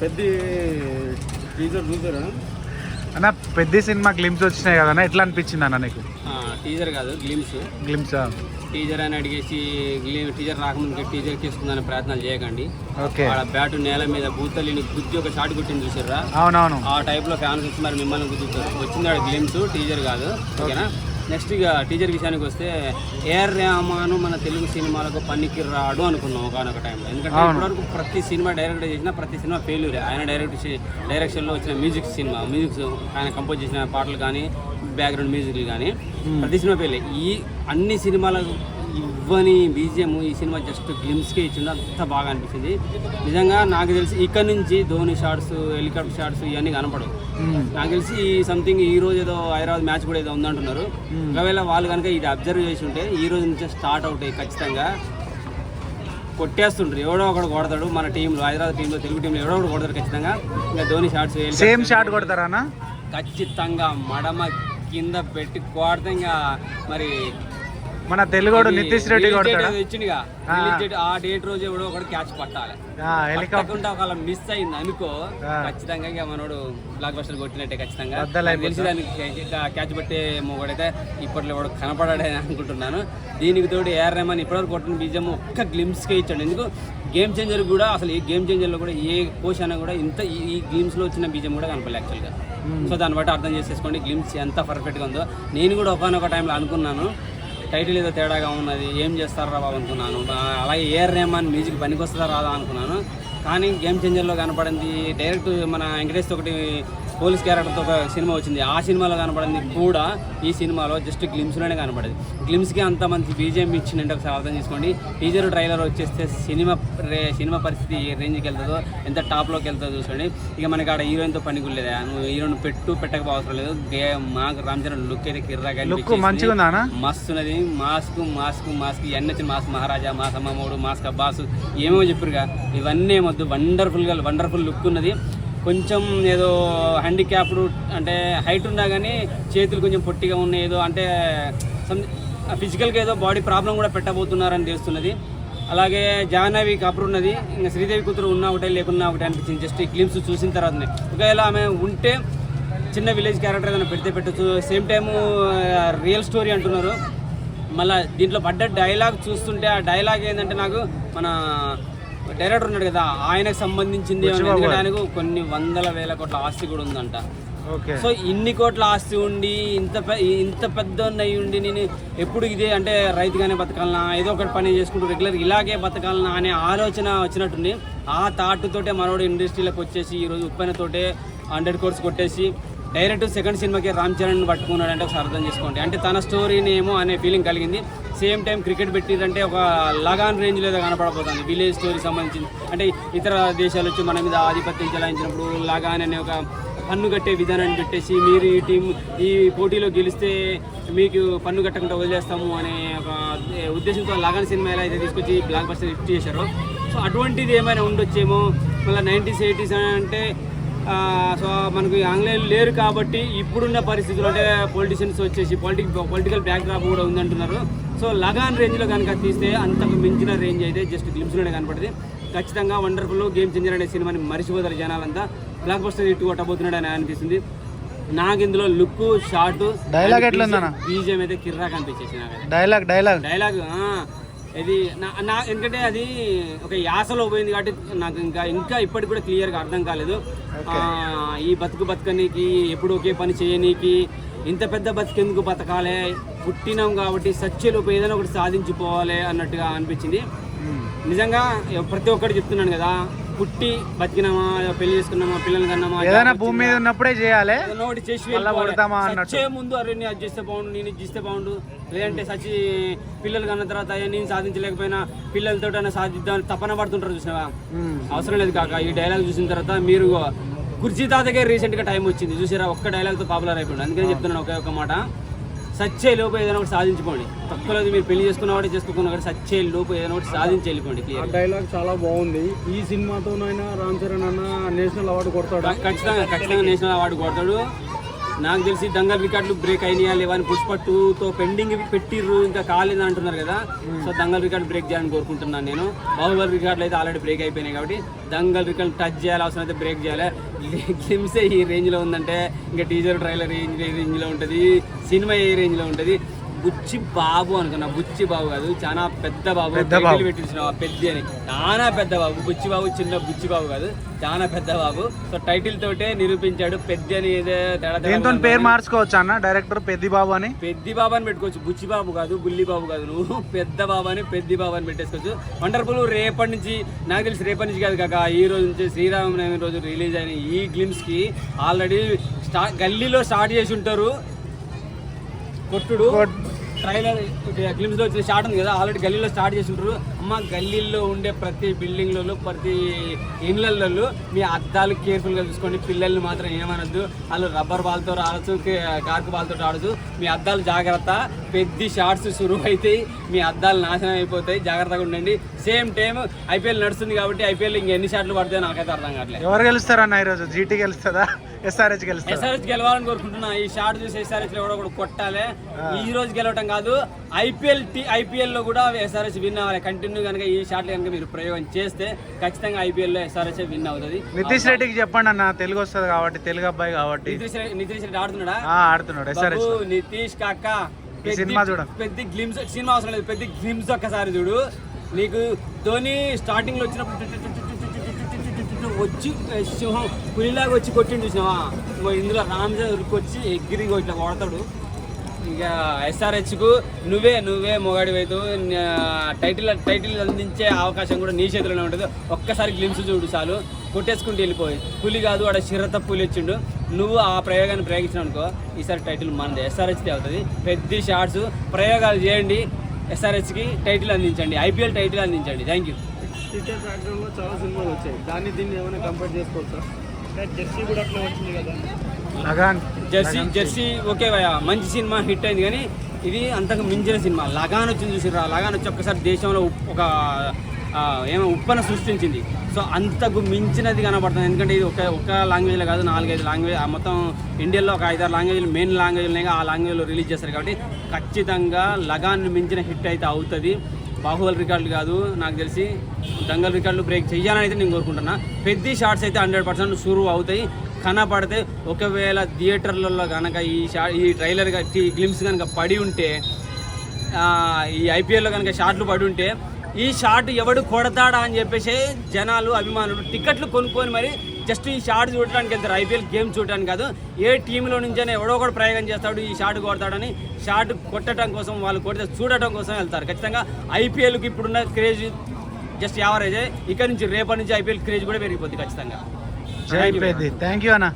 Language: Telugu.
పెద్ద టీజర్ చూసారా? అన్న పెద్ద సినిమా గ్లిమ్స్ వచ్చినాయి కదా అన్న ఎట్లా అనిపించింది అన్న నీకు? టీజర్ కాదు గ్లిమ్స్ గ్లిమ్స్ టీజర్ అని అడిగేసి గ్లిమ్ టీజర్ రాకముందుకే టీజర్ తీసుకుందాని ప్రయత్నాలు చేయకండి. ఓకే. ఆడ బ్యాట్ నేల మీద బూతలిని గుద్ది ఒక షాట్ కొట్టింది చూసారా? అవునవును. ఆ టైప్లో ఫ్యాన్స్ వచ్చి మరి మిమ్మల్ని గుద్దుతారు. వచ్చింది గ్లిమ్స్ టీజర్ కాదు. ఓకేనా? నెక్స్ట్ ఇక టీజర్ విషయానికి వస్తే ఏఆర్ రెహమాన్ మన తెలుగు సినిమాలకు పనికి రాడు అనుకున్నాం ఒకనొక టైంలో ఎందుకంటే. ఇప్పటివరకు ప్రతి సినిమా డైరెక్ట్ చేసిన ప్రతి సినిమా ఫెయిల్యూర్ ఆయన డైరెక్ట్ డైరెక్షన్లో వచ్చిన మ్యూజిక్ సినిమా మ్యూజిక్ ఆయన కంపోజ్ చేసిన పాటలు కానీ బ్యాక్గ్రౌండ్ మ్యూజిక్లు కానీ ప్రతి సినిమా ఫెయిల్ ఈ అన్ని సినిమాలకు ఇవ్వని బీజిఎం ఈ సినిమా జస్ట్ గ్లిమ్స్కే ఇచ్చింది అంత బాగా అనిపించింది. నిజంగా నాకు తెలిసి ఇక్కడ నుంచి ధోని షాట్స్ హెలికాప్టర్ షాట్స్ ఇవన్నీ కనపడవు. నాకు తెలిసి ఈ సంథింగ్ ఈ రోజు ఏదో హైదరాబాద్ మ్యాచ్ కూడా ఏదో ఉందంటున్నారు. ఒకవేళ వాళ్ళు కనుక ఇది అబ్జర్వ్ చేసి ఉంటే ఈ రోజు నుంచే స్టార్ట్ అవుతాయి ఖచ్చితంగా కొట్టేస్తుంటారు ఎవడో ఒకడు కొడతాడు. మన టీంలో హైదరాబాద్ టీంలో తెలుగు టీంలో ఎవడో ఒకడు కొడతారు ఖచ్చితంగా. ఇంకా ధోని షాట్స్ సేమ్ షాట్ కొడతారా ఖచ్చితంగా మడమ కింద పెట్టి కొడితే ఇంకా మరి మన తెలుగోడు నితీష్ రెడ్డి ఇచ్చిండుగా. ఆ. డేట్ రోజు ఎవడో ఒకటి క్యాచ్ పట్టాలి. హెలికాప్టర్ ఒకవేళ మిస్ అయింది అనుకో. ఖచ్చితంగా ఇక మనోడు బ్లాక్ బస్టర్ కొట్టినట్టే ఖచ్చితంగా. తెలిసి దానికి క్యాచ్ పట్టే మొగడైతే ఇప్పట్లో కూడా కనపడాడని అనుకుంటున్నాను. దీనికి తోడు ఏఆర్ రెహమాన్ ఇప్పటివరకు కొట్టిన బీజం ఒక్క గ్లిమ్స్కే ఇచ్చాడు. ఎందుకు? గేమ్ చేంజర్ కూడా అసలు ఈ గేమ్ చేంజర్లో కూడా ఏ కోచ్ అయినా కూడా ఇంత ఈ- గ్లిమ్స్లో వచ్చిన బీజం కూడా కనపడలేదు యాక్చువల్గా సో దాన్ని బట్టి అర్థం చేసేసుకోండి గ్లిమ్స్ ఎంత పర్ఫెక్ట్గా ఉందో. నేను కూడా ఒకనొక టైంలో అనుకున్నాను. టైటిల్ ఏదో తేడాగా ఉన్నది ఏం చేస్తారా బాబు అనుకున్నాను. అలాగే ఏఆర్ రెహమాన్ మ్యూజిక్ పనికొస్తుందా రాదా అనుకున్నాను. కానీ గేమ్ చేంజర్లో కనపడింది. డైరెక్ట్ మన వెంకటేష్ ఒకటి పోలీస్ క్యారెక్టర్తో ఒక సినిమా వచ్చింది. ఆ సినిమాలో కనపడింది కూడా ఈ సినిమాలో జస్ట్ గ్లిమ్స్లోనే కనపడేది. గ్లిమ్స్కి అంత మంచి బీజేఎం ఇచ్చిందంటే ఒకసారి అర్థం చేసుకోండి. టీజర్ ట్రైలర్ వచ్చేస్తే సినిమా రే సినిమా పరిస్థితి ఏ రేంజ్కి వెళ్తుందో ఎంత టాప్లోకి వెళ్తుందో చూసుకోండి. ఇక మనకి ఆడ హీరోయిన్తో పని గుర్లేదా నువ్వు హీరోయిన్ పెట్టు పెట్టక అవసరం లేదు. మాకు రామ్ చరణ్ లుక్ అయితే కిర్రాగా మస్తు ఉన్నది. Mask mask mask. ఇవన్నీ వచ్చిన మాస్క్ మహారాజా మాస్ అమ్మమ్మోడు మాస్క్ అబ్బాస్. ఏమో చెప్పురుగా ఇవన్నీ వద్దు. వండర్ఫుల్గా వండర్ఫుల్ లుక్ ఉన్నది. కొంచెం ఏదో హ్యాండిక్యాప్డ్ అంటే హైట్ ఉన్నా కానీ చేతులు కొంచెం పొట్టిగా ఉన్నాయి. ఏదో అంటే ఫిజికల్గా ఏదో బాడీ ప్రాబ్లం కూడా పెట్టబోతున్నారని తెలుస్తున్నది. అలాగే జాహ్నవి కపూర్ ఉన్నది. ఇంకా శ్రీదేవి కూతురు ఉన్న ఒకటే లేకున్నా ఒకటే అనిపించింది. జస్ట్ ఈ క్లిమ్స్ చూసిన తర్వాతనే. ఒకవేళ ఆమె ఉంటే చిన్న విలేజ్ క్యారెక్టర్ ఏదైనా పెడితే పెట్టచ్చు. సేమ్ టైము రియల్ స్టోరీ అంటున్నారు. మళ్ళీ దీంట్లో పడ్డ డైలాగ్ చూస్తుంటే ఆ డైలాగ్ ఏంటంటే నాకు మన డైరెక్టర్ ఉన్నాడు కదా ఆయనకు సంబంధించింది ఎందుకంటే ఆయనకు కొన్ని వందల వేల కోట్ల ఆస్తి కూడా ఉందంట. సో ఇన్ని కోట్ల ఆస్తి ఉండి ఇంత ఇంత పెద్ద అయి ఉండి నేను ఎప్పుడు ఇదే అంటే రైతుగానే బతకాలనా ఏదో ఒకటి పని చేసుకుంటూ రెగ్యులర్ ఇలాగే బతకాలనా అనే ఆలోచన వచ్చినట్టుంది. ఆ థాట్ తోటే మనోడు ఇండస్ట్రీలోకి వచ్చేసి ఈరోజు ఉప్పెనతోటే హండ్రెడ్ కోర్స్ కొట్టేసి డైరెక్ట్ సెకండ్ సినిమాకి రామ్ చరణ్ పట్టుకున్నాడు అంటే ఒకసారి అర్థం చేసుకోండి. అంటే తన స్టోరీని ఏమో అనే ఫీలింగ్ కలిగింది. సేమ్ టైం క్రికెట్ పెట్టిరంటే ఒక లగాన్ రేంజ్లో లేదా కనపడబోతుంది. విలేజ్ స్టోరీ సంబంధించింది. అంటే ఇతర దేశాలు వచ్చి మన మీద ఆధిపత్యం చెలాయించినప్పుడు లగాన్ అనే ఒక పన్ను కట్టే విధానాన్ని పెట్టేసి మీరు ఈ టీం ఈ పోటీలో గెలిస్తే మీకు పన్ను కట్టకుండా వదిలేస్తాము అనే ఒక ఉద్దేశంతో లగాన్ సినిమా ఎలా అయితే తీసుకొచ్చి బ్లాక్ బస్టర్ హిట్ చేశారో. సో అటువంటిది ఏమైనా ఉండొచ్చేమో. మళ్ళీ నైంటీస్ ఎయిటీస్ అంటే సో మనకు ఆంగ్లేయులు లేరు కాబట్టి ఇప్పుడున్న పరిస్థితులు అంటే పొలిటీషియన్స్ వచ్చేసి పొలిటిక్ పొలిటికల్ బ్యాక్డ్రాప్ కూడా ఉందంటున్నారు. సో లగాన్ రేంజ్లో కనుక తీస్తే అంతకు మించిన రేంజ్ అయితే జస్ట్ గ్లిమ్స్లోనే కనపడుతుంది. ఖచ్చితంగా వండర్ఫుల్ గేమ్ చేంజర్ అనే సినిమాని మరిచిపోతారు జనాలంతా. బ్లాక్ బస్టర్ హిట్ కొట్టబోతున్నాడు అని అనిపిస్తుంది. నాకు ఇందులో లుక్ షార్ట్ Dialogue ఎట్లా? బీజం అయితే కిర్రాక్ అనిపించేసి నాకు. డైలాగ్ డైలాగ్ డైలాగ్ ఇది నా నా ఎందుకంటే అది ఒక యాసలో పోయింది కాబట్టి నాకు ఇంకా ఇంకా ఇప్పటికి కూడా క్లియర్గా అర్థం కాలేదు. ఈ బతుకు బతకనీకి ఎప్పుడు ఒకే పని చేయనీకి ఇంత పెద్ద బతికెందుకు బతకాలి? పుట్టినాం కాబట్టి సత్యలోపు ఏదైనా ఒకటి సాధించిపోవాలి అన్నట్టుగా అనిపించింది. నిజంగా ప్రతి ఒక్కటి చెప్తున్నాను కదా పుట్టి బతికినామా పెళ్ళి చేసుకున్నామా పిల్లలు కన్నామా ఏదైనా భూమి మీద ఉన్నప్పుడే చేయాలి. ఒకటి చేసి. కొడతామా. సచ్చే ముందు అరే నేను అది చేస్తే బాగుండు నేను చేస్తే బాగుండు. లేదంటే సచ్చి పిల్లలు కన్న తర్వాత నేను సాధించలేకపోయినా పిల్లలతో సాధిద్దామని తపన పడుతుంటారు చూసినావా. అవసరం లేదు కాక ఈ డైలాగ్ చూసిన తర్వాత మీరు కుర్చీ తాతకే రీసెంట్గా టైం వచ్చింది. చూసారా ఒక్క డైలాగ్తో పాపులర్ అయిపోయింది అందుకని చెప్తున్నాను ఒకే ఒక మాట. సచ్చే లోపు ఏదైనా ఒకటి సాధించుకోండి. తక్కువ లేదు మీరు పెళ్ళి చేసుకున్న వాడే చేసుకోకున్న వాడు సచ్చే లోపు ఏదైనా ఒకటి సాధించి వెళ్ళిపోండి ఆ డైలాగ్ చాలా బాగుంది. ఈ సినిమాతోనైనా రామ్ చరణ్ అన్న నేషనల్ అవార్డు కొడతాడా. ఖచ్చితంగా ఖచ్చితంగా నేషనల్ అవార్డు కొడతాడు. నాకు తెలిసి దంగల్ రికార్డులు బ్రేక్ అయినాయా లేవా అని పుష్ప టూతో పెండింగ్ పెట్టిర్రు ఇంకా కాలేదు అంటున్నారు కదా. సో దంగల్ రికార్డు బ్రేక్ చేయాలని కోరుకుంటున్నాను నేను. బాహుబలి రికార్డులు అయితే ఆల్రెడీ బ్రేక్ అయిపోయినాయి కాబట్టి దంగల్ రికార్డు టచ్ చేయాలి అవసరం అయితే బ్రేక్ చేయాలి. గ్లిమ్సే ఈ రేంజ్లో ఉందంటే ఇంకా టీజర్ ట్రైలర్ ఏ రేంజ్లో ఉంటుంది సినిమా ఏ రేంజ్లో ఉంటుంది. బుచ్చి బాబు అనుకున్నా. బుచ్చి బాబు కాదు చాలా పెద్ద బాబు. పెట్టించిన పెద్ద అని. చాలా పెద్ద బాబు. బుచ్చి బాబు చిన్న బుచ్చి బాబు కాదు చాలా పెద్ద బాబు. సో టైటిల్ తోటే నిరూపించాడు పెద్ద అని ఏదో. పేరు మార్చుకోవచ్చు అన్న? డైరెక్టర్ పెద్ది బాబు అని? పెద్ది బాబు అని పెట్టుకోవచ్చు. బుచ్చి బాబు కాదు బుల్లి బాబు కాదు నువ్వు. పెద్ద బాబు అని పెద్ది బాబు అని పెట్టేసుకోవచ్చు. వండర్ఫుల్ రేపటి నుంచి నాకు తెలిసి రేపటి నుంచి కాదు కాక ఈ రోజు నుంచి శ్రీరామనవమి రోజు రిలీజ్ అయిన ఈ గ్లిమ్స్కి ఆల్రెడీ స్టార్ట్ గల్లీలో స్టార్ట్ చేసి ఉంటారు కొట్టుడు. కొట్- ట్రైలర్ గ్లిమ్స్లో వచ్చిన షాట్ ఉంది కదా ఆల్రెడీ గల్లీలో స్టార్ట్ చేసి అమ్మ గల్లీలో ఉండే ప్రతి బిల్డింగ్లలో ప్రతి ఇండ్లలో మీ అద్దాలు కేర్ఫుల్గా చూసుకోండి పిల్లల్ని మాత్రం ఏమనొద్దు. వాళ్ళు రబ్బర్ బాల్తో ఆడచ్చు కార్కు బాల్తో ఆడచ్చు. మీ అద్దాలు జాగ్రత్త. పెద్ద షార్ట్స్ సురువు అవుతాయి మీ అద్దాలు నాశనం అయిపోతాయి. జాగ్రత్తగా ఉండండి. సేమ్ టైం ఐపీఎల్ నడుస్తుంది కాబట్టి ఐపీఎల్ ఇంకా ఎన్ని షాట్లు పడతాయో నాకైతే అర్థం కావట్లేదు. ఎవరు గెలుస్తారన్న ఈరోజు? జీటీ గెలుస్తుందా? ఎస్ఆర్హెచ్ గెలుస్తుందా ఎస్ఆర్హెచ్ గెలవాలని కోరుకుంటున్నా. ఈ షాట్ చూసి ఎస్ఆర్హెచ్లో కూడా కొట్టాలి. ఈ రోజు గెలవటం కాదు. ఐపీఎల్ టీ ఐపీఎల్లో కూడా ఎస్ఆర్హెచ్ విన్ అవ్వాలి. కంటిన్యూ కనుక ఈ షాట్ కనుక మీరు ప్రయోగం చేస్తే ఖచ్చితంగా ఐపీఎల్లో ఎస్ఆర్హెచ్ విన్ అవుతుంది. నితీష్ రెడ్డికి చెప్పండి అన్న. తెలుగు వస్తుంది కాబట్టి తెలుగు అబ్బాయి కాబట్టి. నితీష్ రెడ్డి నితీష్ రెడ్డి ఆడుతున్నాడా? ఆడుతున్నాడు. ఎస్ఆర్హెచ్ నితీష్ కాక ఈ సినిమా చూడు. పెద్ద గ్లిమ్స్ సినిమా అవసరం లేదు. పెద్ద గ్లిమ్స్ ఒక్కసారి చూడు. నీకు ధోని స్టార్టింగ్లో వచ్చినప్పుడు వచ్చి సింహం పులిలాగా వచ్చి కొట్టిండు చూసినావా? ఇందులో రామచంద్రుడికి వచ్చి ఎగ్గిరిగా ఇట్లా కొడతాడు. ఇక ఎస్ఆర్హెచ్కు నువ్వే నువ్వే మొగాడి వైతు టైటిల్ టైటిల్ అందించే అవకాశం కూడా నీ చేతిలోనే ఉంటుంది. ఒక్కసారి గ్లిమ్స్ చూడు చాలు. కొట్టేసుకుంటూ వెళ్ళిపోయి పులి కాదు ఆడ శిరత పులి వచ్చిండు. నువ్వు ఆ ప్రయోగాన్ని ప్రయోగించిన అనుకో ఈసారి టైటిల్ మనది. ఎస్ఆర్హెచ్ది అవుతుంది. పెద్ద షార్ట్స్ ప్రయోగాలు చేయండి. ఎస్ఆర్హెచ్కి టైటిల్ అందించండి. ఐపీఎల్ టైటిల్ అందించండి. థ్యాంక్ యూ ట్విట్టర్ ప్లాట్ఫామ్లో చాలా సినిమాలు వచ్చాయి. దాన్ని దీన్ని ఏమైనా కంపేర్ చేసుకోవచ్చా? జెర్సీ కూడా అట్లా వచ్చింది కదా. లగాన్. జెర్సీ జెర్సీ ఓకే భయ మంచి సినిమా హిట్ అయింది కానీ ఇది అంతకు మించిన సినిమా. లగాన్ వచ్చింది చూసిరా లగాన్ వచ్చి ఒక్కసారి దేశంలో ఒక ఆ, ఏమో ఉప్పన సృష్టించింది. సో అంతకు మించినది కనబడుతుంది. ఎందుకంటే ఇది ఒక ఒక లాంగ్వేజ్లో కాదు నాలుగైదు లాంగ్వేజ్ ఆ మొత్తం ఇండియాలో ఒక ఐదారు లాంగ్వేజ్లు మెయిన్ లాంగ్వేజ్ ఉన్నాయి ఆ లాంగ్వేజ్లో రిలీజ్ చేస్తారు కాబట్టి ఖచ్చితంగా లగాన్ మించిన హిట్ అయితే అవుతుంది. బాహుబలి రికార్డులు కాదు నాకు తెలిసి దంగల్ రికార్డులు బ్రేక్ చేయాలని అయితే నేను కోరుకుంటున్నా. పెద్ద షార్ట్స్ అయితే హండ్రెడ్ పర్సెంట్ షూరు అవుతాయి. కనపడితే ఒకవేళ థియేటర్లలో కనుక ఈ షా ఈ ట్రైలర్ ఈ గ్లిమ్స్ కనుక పడి ఉంటే ఈ ఐపీఎల్లో కనుక షార్ట్లు పడి ఉంటే ఈ షాట్ ఎవడు కొడతాడా అని చెప్పేసి జనాలు అభిమానులు టికెట్లు కొనుక్కొని మరి జస్ట్ ఈ షాట్ చూడడానికి వెళ్తారు. ఐపీఎల్ గేమ్ చూడడానికి కాదు. ఏ టీంలో నుంచైనా ఎవడో ఒకటి ప్రయోగం చేస్తాడు ఈ షాట్ కొడతాడని షాట్ కొట్టడం కోసం వాళ్ళు కొడితే చూడటం కోసం వెళ్తారు. ఖచ్చితంగా ఐపీఎల్కి ఇప్పుడున్న క్రేజ్ జస్ట్ యావరేజ్ ఇక్కడ నుంచి రేపటి నుంచి ఐపీఎల్ క్రేజ్ కూడా పెరిగిపోద్ది ఖచ్చితంగా. థ్యాంక్ యూ అన్న.